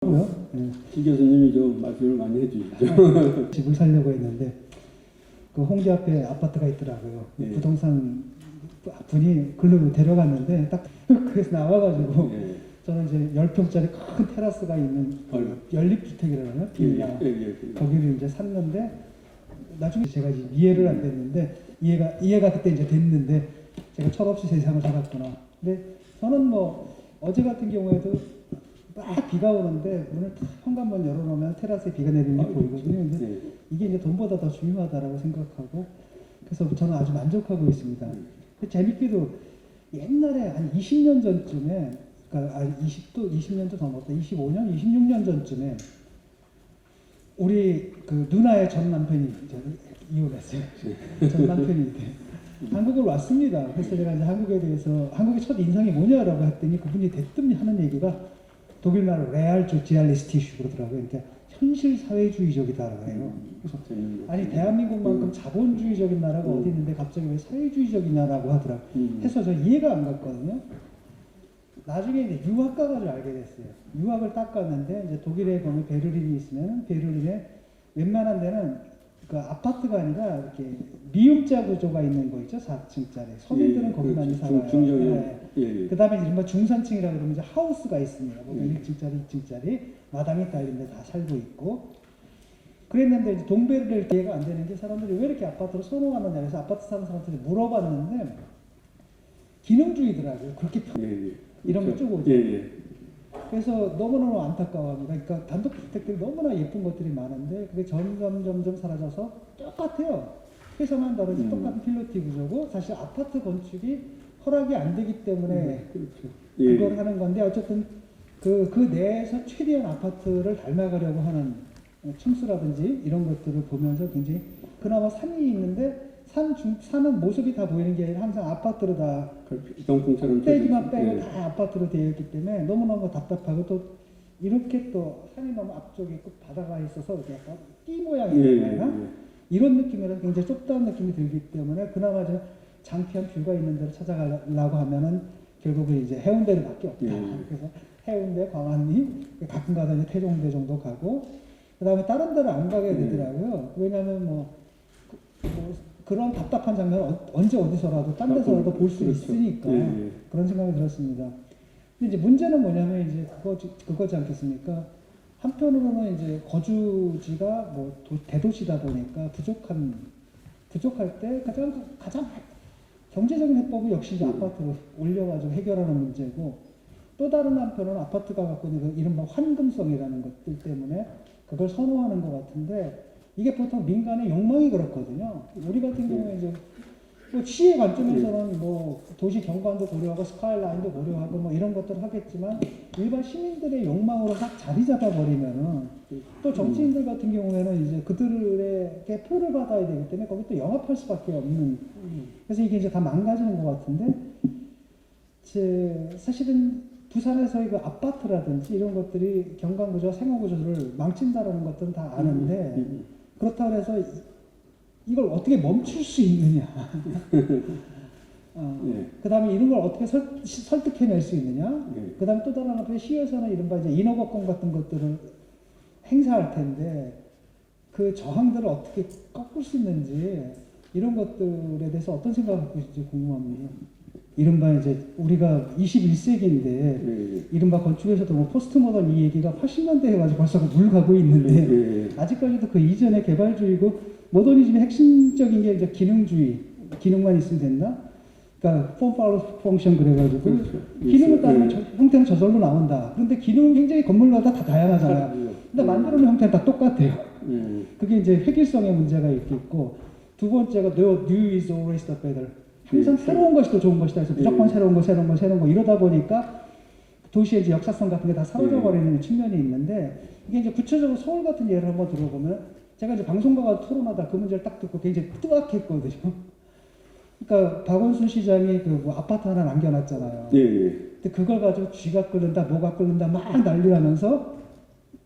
고요. 예. 지 교수님이 좀 말씀을 많이 해주시죠. 집을 살려고 했는데 그 홍대 앞에 아파트가 있더라고요. 예. 부동산 분이 글로 데려갔는데 딱 그래서 나와가지고 예. 저는 이제 10평짜리 큰 테라스가 있는 그 아유. 연립 주택이라고요. 예, 빌라. 예, 예, 예. 거기를 이제 샀는데 나중에 제가 이제 이해를 안 됐는데 이해가 이해가 그때 이제 됐는데 제가 철없이 세상을 살았구나. 근데 저는 뭐 어제 같은 경우에도 막 비가 오는데 문을 탁 현관문 열어놓으면 테라스에 비가 내리는 게 아, 보이거든요. 근데 예. 이게 이제 돈보다 더 중요하다라고 생각하고 그래서 저는 아주 만족하고 있습니다. 근데 재밌게도 옛날에 한 20년 전쯤에 그러니까 아 20도 20년도 더 넘었다. 25년, 26년 전쯤에 우리 그 누나의 전 남편이 이혼했어요. 전 남편이 이제 한국을 왔습니다. 그래서 제가 이제 한국에 대해서 한국의 첫 인상이 뭐냐라고 했더니 그분이 대뜸 하는 얘기가 독일 말로 레알 조지알리스티슈 그러더라고요. 그러니까 현실 사회주의적이다라고 해요. 그래서. 아니 대한민국만큼 자본주의적인 나라가 음. 어디 있는데 갑자기 왜 사회주의적이냐라고 하더라고. 음. 해서 저 이해가 안 갔거든요. 나중에 이제 유학 가가지고 알게 됐어요. 유학을 딱 갔는데 이제 독일에 보면 베를린이 있으면 베를린에 웬만한 데는 그 아파트가 아니라 이렇게 미음자 구조가 있는 거 있죠. 4층짜리. 서민들은 예, 거기 많이 그 살아요. 중. 네. 예, 예. 그 다음에 이른바 중산층이라 그러면 이제 하우스가 있습니다. 뭐 예. 1층짜리, 2층짜리, 마당이 딸린데 다 살고 있고. 그랬는데 이제 동배를 이해가 안 되는 게 사람들이 왜 이렇게 아파트를 선호하느냐 그래서 아파트 사는 사람들이 물어봤는데 기능주의더라고요. 그렇게 편- 예, 예. 이런 거 그렇죠. 예, 예. 그래서 너무너무 안타까워합니다. 그러니까 단독주택들이 너무나 예쁜 것들이 많은데 그게 점점 점점 사라져서 똑같아요. 회사만 다르지 음. 똑같은 필로티 구조고 사실 아파트 건축이 허락이 안 되기 때문에 그렇죠. 예. 그걸 하는 건데 어쨌든 그, 그 내에서 최대한 아파트를 닮아가려고 하는 층수라든지 이런 것들을 보면서 굉장히 그나마 산이 있는데 산 중, 산은 모습이 다 보이는 게 아니라 항상 아파트로 다그 경풍처럼 빼기만 예. 빼고 다 아파트로 되어 있기 때문에 너무너무 답답하고 또 이렇게 또 산이 너무 앞쪽에 있고 바다가 있어서 이렇게 약간 띠 예, 모양이라고 예, 하나? 예. 이런 느낌이라 굉장히 좁다는 느낌이 들기 때문에 그나마 좀 장피한 뷰가 있는 데를 찾아가려고 하면은 결국은 이제 해운대를 밖에 없다. 예, 예. 그래서 해운대, 광안리, 가끔 가다 이제 태종대 정도 가고 그 다음에 다른 데를 안 가게 예. 되더라고요. 왜냐하면 뭐, 그- 뭐 그런 답답한 장면을 어- 언제 어디서라도 딴 데서라도 볼 수 그렇죠. 있으니까 예, 예. 그런 생각이 들었습니다. 근데 이제 문제는 뭐냐면 이제 그거 그거지 않겠습니까? 한편으로는 이제 거주지가 뭐 도- 대도시다 보니까 부족한 부족할 때 가장 가장 경제적인 해법은 역시 이제 음. 아파트로 올려가지고 해결하는 문제고 또 다른 한편은 아파트가 갖고 있는 그 이른바 환금성이라는 것들 때문에 그걸 선호하는 것 같은데 이게 보통 민간의 욕망이 그렇거든요. 우리 같은 경우에 이제 뭐 시의 관점에서는 뭐 도시 경관도 고려하고 스카이라인도 고려하고 뭐 이런 것들을 하겠지만 일반 시민들의 욕망으로 딱 자리 잡아 버리면은 또 정치인들 같은 경우에는 이제 그들에게 표를 받아야 되기 때문에 거기 또 영합할 수밖에 없는. 그래서 이게 이제 다 망가지는 것 같은데 제 사실은 부산에서의 그 아파트라든지 이런 것들이 경관구조, 생활구조를 망친다라는 것들은 다 아는데 음, 그렇다고 해서 이- 이걸 어떻게 멈출 수 있느냐. 어, 예. 그 다음에 이런 걸 어떻게 설, 시- 설득해낼 수 있느냐. 예. 그 다음에 또 다른 한편 시에서는 이른바 이제 인허가권 같은 것들을 행사할 텐데 그 저항들을 어떻게 꺾을 수 있는지 이런 것들에 대해서 어떤 생각을 갖고 있을지 궁금합니다. 이른바 이제 우리가 21세기인데 예, 예. 이른바 건축에서도 뭐 포스트 모던 이 얘기가 80년대 해가지고 벌써 물 가고 있는데 예, 예. 아직까지도 그 이전의 개발주의고 모더니즘의 핵심적인 게 이제 기능주의, 기능만 있으면 된다. 그러니까 폼 팔로 펑션 그래가지고 그렇죠. 기능을 있어요. 따르면 예. 저- 형태는 저절로 나온다. 그런데 기능은 굉장히 건물마다 다 다양하잖아요. 근데 만들어놓은 형태는 다 똑같아요. 예. 그게 이제 획일성의 문제가 있고 두 번째가 no, new is always the better. 항상 예. 새로운 것이 더 좋은 것이다. 해서 무조건 예. 새로운 거, 새로운 거, 새로운 거 이러다 보니까 도시의 이제 역사성 같은 게 다 사라져 예. 버리는 측면이 있는데 이게 이제 구체적으로 서울 같은 예를 한번 들어보면 제가 이제 방송가가 토론하다 그 문제를 딱 듣고 굉장히 뜨악했거든요. 그러니까 박원순 시장이 그 뭐 아파트 하나 남겨놨잖아요. 예, 예. 근데 그걸 가지고 쥐가 끓는다, 뭐가 끓는다 막 난리나면서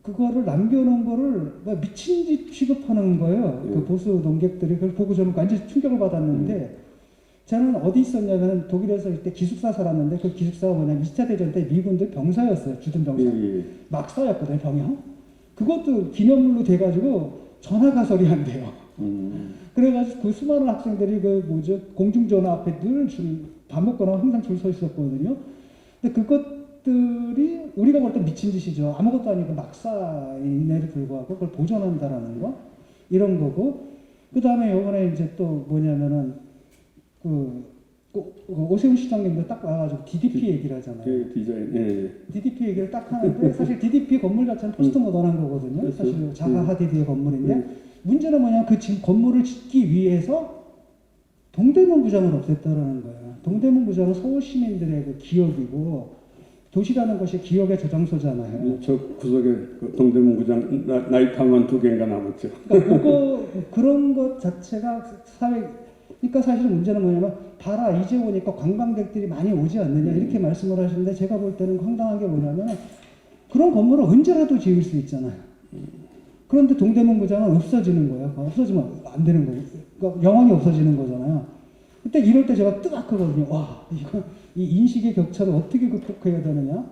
그거를 남겨놓은 거를 막 미친 짓 취급하는 거예요. 예. 그 보수 농객들이 그걸 보고 저는 완전 히 충격을 받았는데 저는 어디 있었냐면 독일에서 이때 기숙사 살았는데 그 기숙사가 뭐냐면 2차 대전 때 미군들 병사였어요. 주둔 병사. 예, 예. 막사였거든요, 병영. 그것도 기념물로 돼가지고 전화가설이 한대요. 음, 그래가지고 그 수많은 학생들이 그 뭐죠 공중전화 앞에 늘줄밥 먹거나 항상 줄 서 있었거든요. 근데 그것들이 우리가 볼 때 미친 짓이죠. 아무것도 아니고 막사임에도 불구하고 그걸 보존한다라는 거 이런 거고 그 다음에 요번에 이제 또 뭐냐면은 그, 그 오세훈 시장님도 딱 와가지고 DDP 얘기를 하잖아요. 그 디자인, 예, DDP 얘기를 딱 하는데 사실 DDP 건물 자체는 포스트 모던한 거거든요. 그렇죠. 사실 음. 하디드의 건물인데 음. 문제는 뭐냐 그 지금 건물을 짓기 위해서 동대문 구장을 없앴다라는 거예요. 동대문 구장은 서울 시민들의 그 기억이고 도시라는 것이 기억의 저장소잖아요. 예. 저 구석에 그 동대문 구장 나, 나이트만 두 개인가 남았죠. 그러니까 그거 그런 것 자체가 사회 그러니까 사실 문제는 뭐냐면 봐라 이제 오니까 관광객들이 많이 오지 않느냐 이렇게 말씀을 하시는데 제가 볼 때는 황당한 게 뭐냐면 그런 건물을 언제라도 지을 수 있잖아요. 그런데 동대문 구장은 없어지는 거예요. 없어지면 안 되는 거예요. 그러니까 영원히 없어지는 거잖아요. 그때 이럴 때 제가 뜨악하거든요. 와 이거 이 인식의 격차를 어떻게 극복해야 되느냐?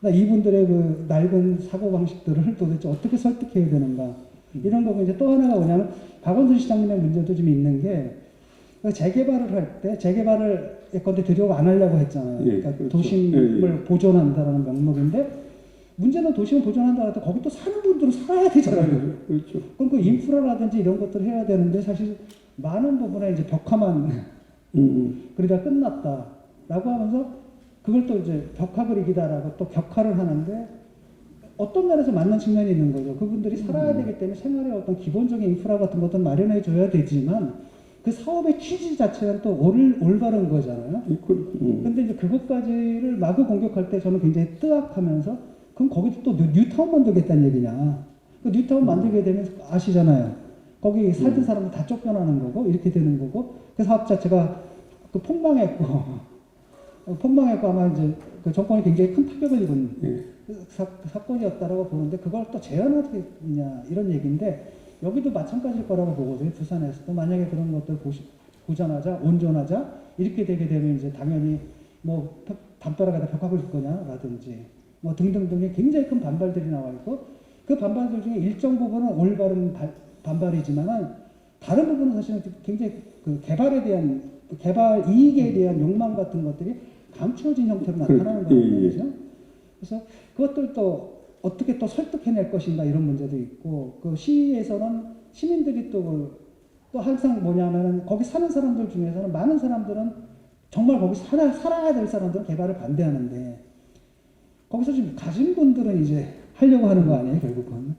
나 이분들의 그 낡은 사고 방식들을 도대체 어떻게 설득해야 되는가? 이런 거고 이제 또 하나가 뭐냐면 박원순 시장님의 문제도 좀 있는 게그 재개발을 할 때 재개발을 예컨대 들여 안 하려고 했잖아요. 예, 그러니까 그렇죠. 도심을 예, 보존한다라는 명목인데 문제는 도심을 보존한다 할때 거기 또 사는 분들은 살아야 되잖아요. 그렇죠. 그럼 그 인프라라든지 이런 것들을 해야 되는데 사실 많은 부분에 이제 벽화만 음, 음. 그러다 끝났다라고 하면서 그걸 또 이제 벽화 그리기다라고 또 격화를 하는데 어떤 면에서 맞는 측면이 있는 거죠. 그분들이 살아야 되기 때문에 생활의 어떤 기본적인 인프라 같은 것도 마련해 줘야 되지만 그 사업의 취지 자체는 또 올, 올바른 거잖아요. 이걸, 음. 근데 이제 그것까지를 마구 공격할 때 저는 굉장히 뜨악하면서 그럼 거기도 또 뉴- 뉴타운 만들겠다는 얘기냐. 그 뉴타운 만들게 되면 아시잖아요. 거기 살던 사람은 다 쫓겨나는 거고 이렇게 되는 거고 그 사업 자체가 그 폭망했고 어, 폭망했고 아마 이제 그 정권이 굉장히 큰 타격을 입은 예. 그 사, 사건이었다라고 보는데 그걸 또 재현하겠냐 이런 얘기인데 여기도 마찬가지일 거라고 보거든요. 부산에서도 만약에 그런 것들 보시, 보전하자, 온전하자 이렇게 되게 되면 이제 당연히 뭐 벽- 담벼락에다 벽화를 줄 거냐라든지 뭐 등등등의 굉장히 큰 반발들이 나와 있고 그 반발들 중에 일정 부분은 올바른 발- 반발이지만은 다른 부분은 사실은 굉장히 그 개발에 대한 그 개발 이익에 대한 욕망 같은 것들이 감추어진 형태로 나타나는 그- 예, 거예요. 예. 그죠? 그래서 그것들 또 어떻게 또 설득해낼 것인가 이런 문제도 있고 그 시에서는 시민들이 또, 그- 또 항상 뭐냐면은 거기 사는 사람들 중에서는 많은 사람들은 정말 거기 살아, 살아야 될 사람들은 개발을 반대하는데 거기서 지금 가진 분들은 이제 하려고 하는 거 아니에요 결국은?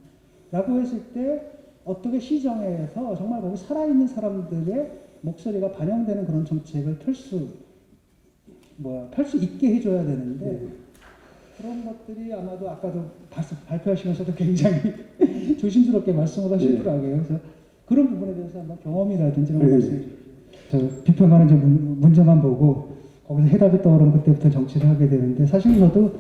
라고 했을 때 어떻게 시정에서 정말 거기 살아있는 사람들의 목소리가 반영되는 그런 정책을 펼수 뭐야 펼수 있게 해줘야 되는데 그런 것들이 아마도 아까도 발- 발표하시면서도 굉장히 조심스럽게 말씀을 하시더라고요. 그래서 그런 부분에 대해서 한번 경험이라든지 이런 네. 저 비평하는 저 문- 문제만 보고 거기서 해답이 떠오르면 그때부터 정치를 하게 되는데 사실 저도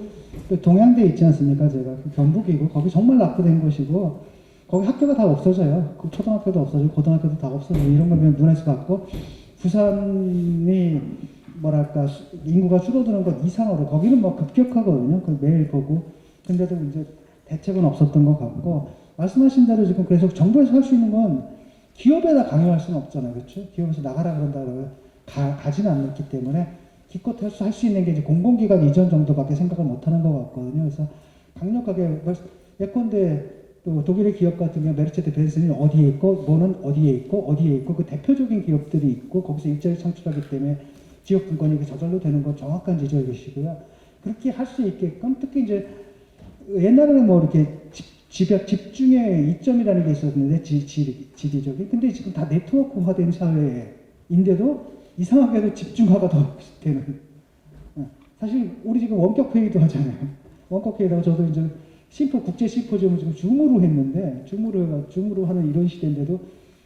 그 동양대 있지 않습니까? 제가 그 경북이고 거기 정말 낙후된 곳이고 거기 학교가 다 없어져요. 그 초등학교도 없어지고 고등학교도 다 없어지고 이런 걸 그냥 눈에서 봤고 부산이 뭐랄까 수- 인구가 줄어드는 것 이상으로 거기는 뭐 급격하거든요. 그걸 매일 보고 근데도 이제 대책은 없었던 것 같고 말씀하신 대로 지금 그래서 정부에서 할 수 있는 건 기업에다 강요할 수는 없잖아요, 그렇죠? 기업에서 나가라 그런다고 가 가지는 않기 때문에 기껏 할 수 있는 게 이제 공공기관 이전 정도밖에 생각을 못 하는 것 같거든요. 그래서 강력하게 말- 예컨대 또 독일의 기업 같은 경우 메르체드 벤슨이 어디에 있고 뭐는 어디에 있고 어디에 있고 그 대표적인 기업들이 있고 거기서 일자리 창출하기 때문에 지역 분권이 그 저절로 되는 건 정확한 지적이 것이고요. 그렇게 할 수 있게끔 특히 이제 옛날에는 뭐 이렇게 집, 집, 집중의 이점이라는 게 있었는데 지, 지, 지리적인. 근데 지금 다 네트워크화된 사회인데도 이상하게도 집중화가 더 되는. 어, 사실 우리 지금 원격 회의도 하잖아요. 원격 회의라고 저도 이제 심포 국제 심포지엄을 지금 줌으로 했는데 줌으로 줌으로 하는 이런 시대인데도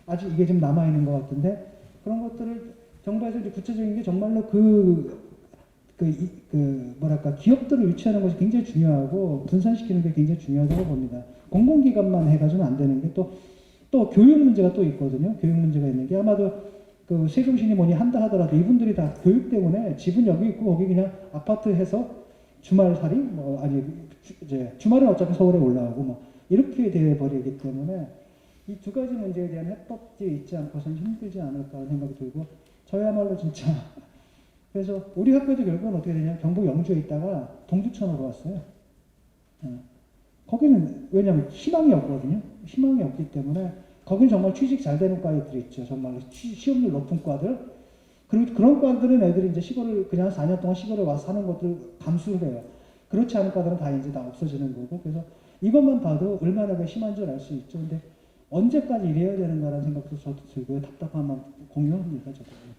아직 이게 좀 남아 있는 것 같은데 그런 것들을 정부에서 이제 구체적인 게 정말로 그, 그, 이- 그 뭐랄까 기업들을 유치하는 것이 굉장히 중요하고 분산시키는 게 굉장히 중요하다고 봅니다. 공공기관만 해가지고는 안 되는 게 또 또 교육 문제가 또 있거든요. 교육 문제가 있는 게 아마도 그 세종신이 뭐니 한다 하더라도 이분들이 다 교육 때문에 집은 여기 있고 거기 그냥 아파트 해서 주말살이 뭐 아니 주, 이제 주말은 어차피 서울에 올라오고 뭐 이렇게 돼 버리기 때문에 이 두 가지 문제에 대한 해법이 있지 않고서는 힘들지 않을까 하는 생각이 들고 저야말로 진짜 그래서 우리 학교도 결국은 어떻게 되냐 경북 영주에 있다가 동두천으로 왔어요. 어. 거기는 왜냐하면 희망이 없거든요. 희망이 없기 때문에 거기는 정말 취직 잘 되는 과들이 있죠. 정말 취- 시험률 높은 과들. 그리고 그런 과들은 애들이 이제 시골을 그냥 4년 동안 시골에 와서 사는 것들 감수를 해요. 그렇지 않은 과들은 다 이제 다 없어지는 거고. 그래서 이것만 봐도 얼마나 그 심한 줄 알 수 있죠. 근데 언제까지 이래야 되는가라는 생각도 저도 들고요. 답답함만 공유합니다. 저도.